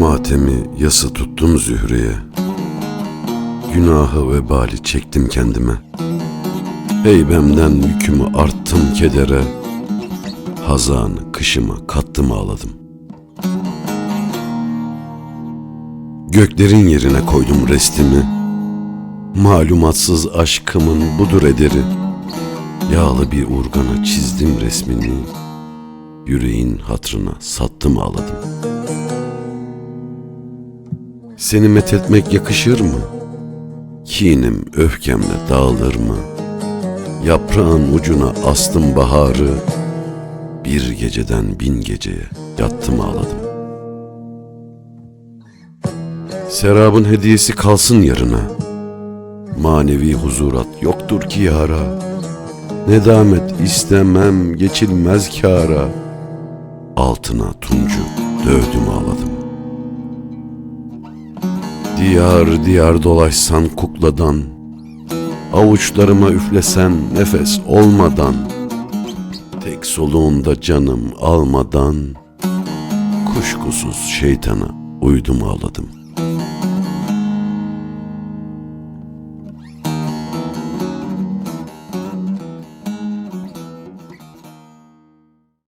Matemi yası tuttum Zühre'ye. Günahı vebali çektim kendime. Heybemden yükümü arttım kedere. Hazanı kışıma kattım ağladım. Göklerin yerine koydum restimi. Malumatsız aşkımın budur ederi. Yağlı bir urgana çizdim resmini. Yüreğin hatrına sattım ağladım. Seni methetmek yakışır mı? Kinim öfkemle dağılır mı? Yaprağın ucuna astım baharı, bir geceden bin geceye yattım ağladım. Serabın hediyesi kalsın yarına, manevi huzurat yoktur ki yara. Nedamet istemem geçilmez kâra, altına tuncu dövdüm ağladım. Diyar diyar dolaşsan kukladan, Avuçlarıma üflesen nefes olmadan, Tek soluğunda canım almadan, Kuşkusuz şeytana uydum ağladım.